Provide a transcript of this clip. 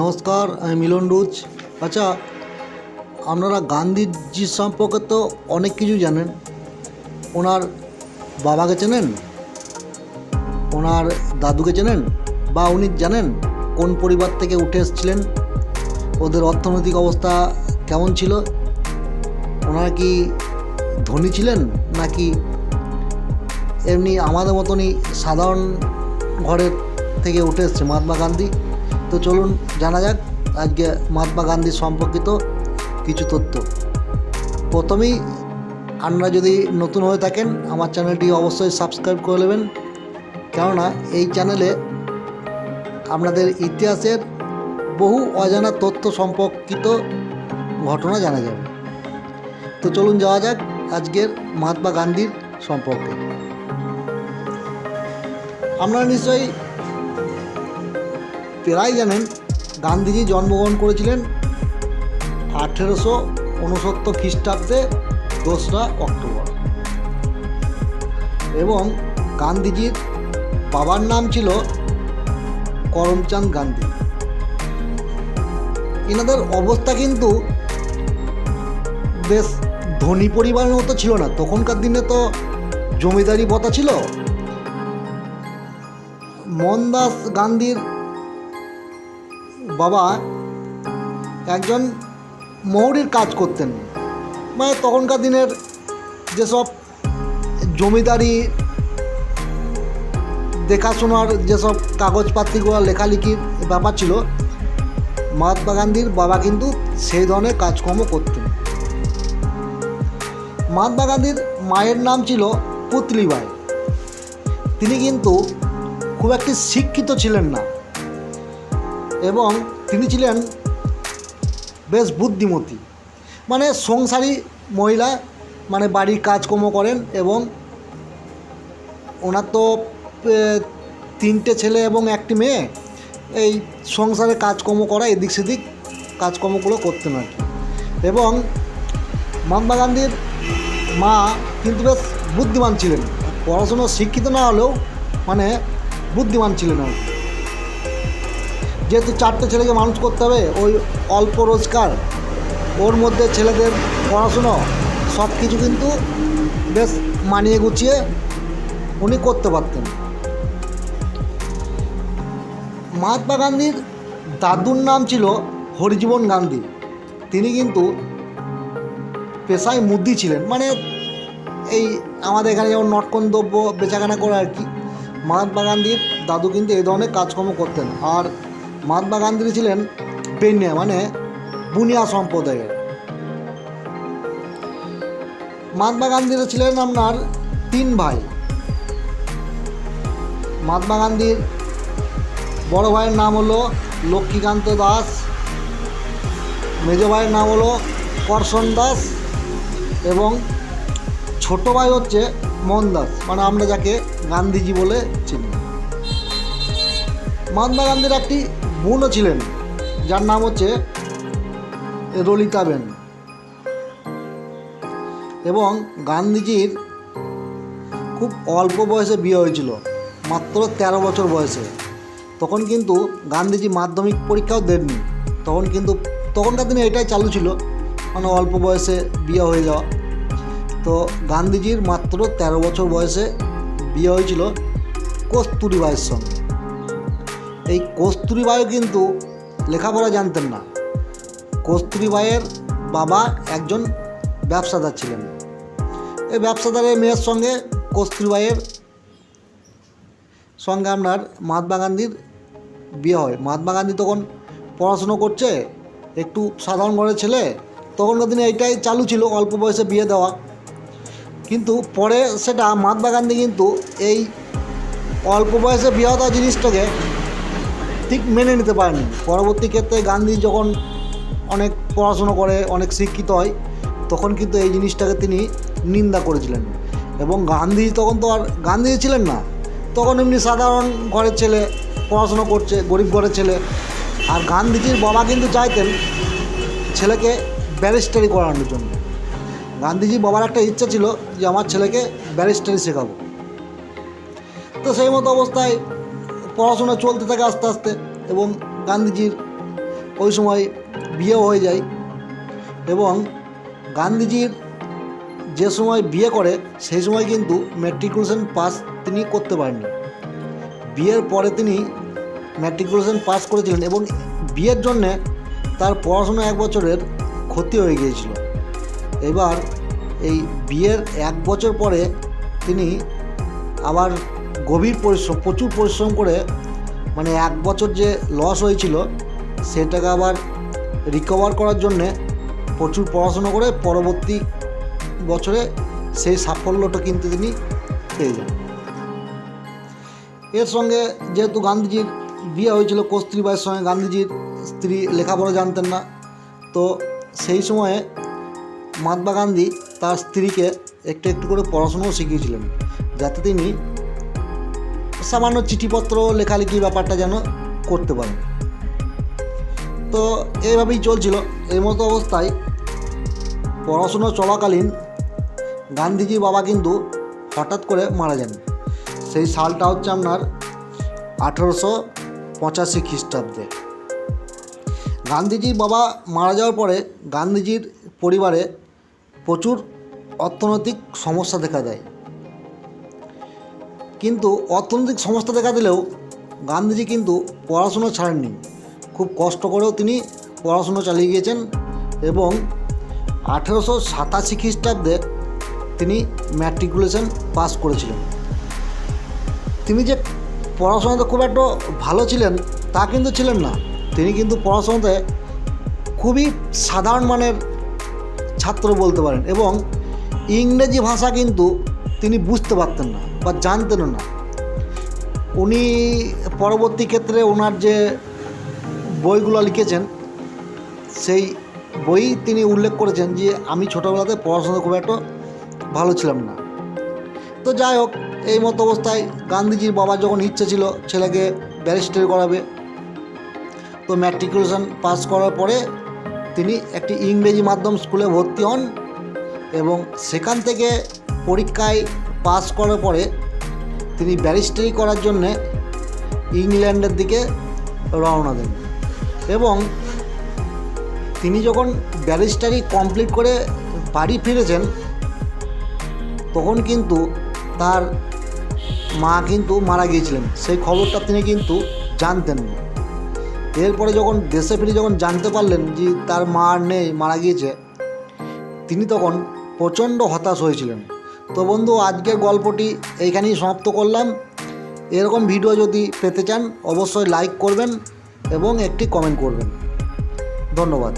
নমস্কার, আমি মিলন রুচ আচ্ছা আপনারা গান্ধীজি সম্পর্কে তো অনেক কিছু জানেন। ওনার বাবাকে চেনেন? ওনার দাদুকে চেনেন? বা উনি জানেন কোন পরিবার থেকে উঠে এসেছিলেন? ওদের অর্থনৈতিক অবস্থা কেমন ছিল? ওনারা কি ধনী ছিলেন? নাকি এমনি আমাদের মতনই সাধারণ ঘরের থেকে উঠে এসছে মহাত্মা গান্ধী? তো চলুন জানা যাক আজকে মহাত্মা গান্ধী সম্পর্কিত কিছু তথ্য। প্রথমেই আপনারা যদি নতুন হয়ে থাকেন, আমার চ্যানেলটি অবশ্যই সাবস্ক্রাইব করে নেবেন। কেননা এই চ্যানেলে আপনাদের ইতিহাসের বহু অজানা তথ্য সম্পর্কিত ঘটনা জানা যাবে। তো চলুন যাওয়া যাক আজকের মহাত্মা গান্ধীর সম্পর্কে। আপনারা নিশ্চয়ই প্রায় জানেন, গান্ধীজি জন্মগ্রহণ করেছিলেন আঠেরোশো উনসত্তর খ্রিস্টাব্দে দোসরা অক্টোবর। এবং গান্ধীজির বাবার নাম ছিল করমচাঁদ গান্ধী। এনাদের অবস্থা কিন্তু বেশ ধনী পরিবারের মতো ছিল না। তখনকার দিনে তো জমিদারি বতা ছিল। মোহনদাস গান্ধীর বাবা একজন মৌরির কাজ করতেন। মানে তখনকার দিনের যেসব জমিদারি দেখাশোনার যেসব কাগজপাতিগুলো লেখালেখির ব্যাপার ছিল, মহাত্মা গান্ধীর বাবা কিন্তু সেই ধরনের কাজকর্ম করতেন। মহাত্মা গান্ধীর মায়ের নাম ছিল পুতলিবাই তিনি কিন্তু খুব একটি শিক্ষিত ছিলেন না। এবং তিনি ছিলেন বেশ বুদ্ধিমতী। মানে সংসারী মহিলা মানে বাড়ির কাজকর্ম করেন এবং ওনার তো তিনটে ছেলে এবং একটি মেয়ে, এই সংসারে কাজকর্ম করা, এদিক সেদিক কাজকর্মগুলো করতেন আর কি। এবং মহাত্মা গান্ধীর মা কিন্তু বেশ বুদ্ধিমান ছিলেন। পড়াশুনো শিক্ষিত না হলেও মানে বুদ্ধিমান ছিলেন আর কি। যেহেতু চারটে ছেলেকে মানুষ করতে হবে, ওই অল্প রোজগার, ওর মধ্যে ছেলেদের পড়াশুনো, সব কিছু কিন্তু বেশ মানিয়ে গুছিয়ে উনি করতে পারতেন। মহাত্মা গান্ধীর দাদুর নাম ছিল হরিজীবন গান্ধী। তিনি কিন্তু পেশায় মুদি ছিলেন। মানে এই আমাদের এখানে যেমন নটকন দ্রব্য বেচাকেনা করে আর কি। মহাত্মা গান্ধীর দাদু কিন্তু এই ধরনের কাজকর্ম করতেন। আর মহাত্মা গান্ধী ছিলেন বেনিয়া মানে বুনিয়া সম্প্রদায়ের। মহাত্মা গান্ধীরা ছিলেন আপনার তিন ভাই। মহাত্মা গান্ধীর বড় ভাইয়ের নাম হলো লক্ষ্মীকান্ত দাস, মেজ ভাইয়ের নাম হলো করশন দাস এবং ছোট ভাই হচ্ছে মোহন দাস মানে আমরা যাকে গান্ধীজি বলে চিনি। মহাত্মা গান্ধীর একটি বোনও ছিলেন, যার নাম হচ্ছে ললিতাবেন এবং গান্ধীজির খুব অল্প বয়সে বিয়ে হয়েছিল, মাত্র তেরো বছর বয়সে। তখন কিন্তু গান্ধীজি মাধ্যমিক পরীক্ষাও দেননি। তখন কিন্তু, তখনকার দিনে এটাই চালু ছিল মানে অল্প বয়সে বিয়ে হয়ে যাওয়া। তো গান্ধীজির মাত্র তেরো বছর বয়সে বিয়ে হয়েছিল কস্তুরী বাইয়ের সঙ্গে। এই কস্তুরী বায়ু কিন্তু লেখাপড়া জানতেন না। কস্তুরী বাইয়ের বাবা একজন ব্যবসাদার ছিলেন। এই ব্যবসাদারের মেয়ের সঙ্গে কস্তুরী বাইয়ের সঙ্গে আপনার মহাত্মা গান্ধীর বিয়ে হয়। মহাত্মা গান্ধী তখন পড়াশুনো করছে, একটু সাধারণ ঘরের ছেলে। তখনকার দিনে এইটাই চালু ছিল, অল্প বয়সে বিয়ে দেওয়া। কিন্তু পরে সেটা মহাত্মা গান্ধী কিন্তু এই অল্প বয়সে বিয়ে দেওয়া জিনিসটাকে ঠিক মেনে নিতে পারেনি। পরবর্তী ক্ষেত্রে গান্ধী যখন অনেক পড়াশুনো করে, অনেক শিক্ষিত হয়, তখন কিন্তু এই জিনিসটাকে তিনি নিন্দা করেছিলেন। এবং গান্ধী তখন তো আর, গান্ধী ছিলেন না। তখন এমনি সাধারণ ঘরের ছেলে, পড়াশুনো করছে, গরিব ঘরের ছেলে। আর গান্ধীজির বাবা কিন্তু চাইতেন ছেলেকে ব্যারিস্টারি করানোর জন্য। গান্ধীজি বাবার একটা ইচ্ছা ছিল যে, আমার ছেলেকে ব্যারিস্টারি শেখাবো। তো সেই মতো অবস্থায় পড়াশোনা চলতে থাকে আস্তে আস্তে এবং গান্ধীজির ওই সময় বিয়েও হয়ে যায় এবং গান্ধীজির যে সময় বিয়ে করে সেই সময় কিন্তু ম্যাট্রিকুলেশন পাস তিনি করতে পারেননি। বিয়ের পরে তিনি ম্যাট্রিকুলেশন পাস করেছিলেন এবং বিয়ের জন্যে তার পড়াশোনা এক বছরের ক্ষতি হয়ে গিয়েছিল। এবার এই বিয়ের এক বছর পরে তিনি আবার গভীর পরিশ্রম, প্রচুর পরিশ্রম করে মানে এক বছর যে লস হয়েছিল, সেটাকে আবার রিকভার করার জন্যে প্রচুর পড়াশোনা করে পরবর্তী বছরে সেই সাফল্যটা কিন্তু তিনি পেয়ে যান। এর সঙ্গে যেহেতু গান্ধীজির বিয়ে হয়েছিল কস্তুরবাইয়ের সঙ্গে গান্ধীজির স্ত্রী লেখাপড়া জানতেন না, তো সেই সময়ে মহাত্মা গান্ধী তার স্ত্রীকে একটু একটু করে পড়াশুনোও শিখিয়েছিলেন, যাতে তিনি সামান্য চিঠিপত্র লেখালেখি ব্যাপারটা যেন করতে পারেন তো এইভাবেই চলছিল। এই মতো অবস্থায় পড়াশুনো চলাকালীন গান্ধীজি বাবা কিন্তু হঠাৎ করে মারা যান। সেই সালটা হচ্ছে আপনার আঠেরোশো পঁচাশি খ্রিস্টাব্দে। গান্ধীজির বাবা মারা যাওয়ার পরে গান্ধীজির পরিবারে প্রচুর অর্থনৈতিক সমস্যা দেখা দেয়। কিন্তু অর্থনৈতিক সমস্যা দেখা দিলেও গান্ধীজি কিন্তু পড়াশুনো ছাড়েননি। খুব কষ্ট করেও তিনি পড়াশুনো চালিয়ে গিয়েছেন এবং আঠেরোশো সাতাশি খ্রিস্টাব্দে তিনি ম্যাট্রিকুলেশন পাস করেছিলেন। তিনি যে পড়াশোনাতে খুব একটা ভালো ছিলেন তা কিন্তু ছিলেন না। তিনি কিন্তু পড়াশোনাতে খুবই সাধারণ মানের ছাত্র বলতে পারেন এবং ইংরেজি ভাষা কিন্তু তিনি বুঝতে পারতেন না। বা জানতেনও না। উনি পরবর্তী ক্ষেত্রে ওনার যে বইগুলো লিখেছেন, সেই বই তিনি উল্লেখ করেছেন যে, আমি ছোটোবেলাতে পড়াশোনা খুব একটা ভালো ছিলাম না। তো যাই হোক, এই মতো অবস্থায় গান্ধীজির বাবার যখন ইচ্ছে ছিল ছেলেকে ব্যারিস্টার করাবে, তো ম্যাট্রিকুলেশন পাস করার পরে তিনি একটি ইংরেজি মাধ্যম স্কুলে ভর্তি হন এবং সেখান থেকে পরীক্ষায় পাস করার পরে তিনি ব্যারিস্টারি করার জন্যে ইংল্যান্ডের দিকে রওনা দেন। এবং তিনি যখন ব্যারিস্টারি কমপ্লিট করে বাড়ি ফিরেছেন, তখন কিন্তু তার মা কিন্তু মারা গিয়েছিলেন। সেই খবরটা তিনি কিন্তু জানতেন না। এরপরে যখন দেশে ফিরে যখন জানতে পারলেন যে তার মা নেই, মারা গিয়েছে, তিনি তখন প্রচণ্ড হতাশ হয়েছিলেন। তো বন্ধু, আজকের গল্পটি এইখানেই সমাপ্ত করলাম। এরকম ভিডিও যদি পেতে চান, অবশ্যই লাইক করবেন এবং একটি কমেন্ট করবেন। ধন্যবাদ।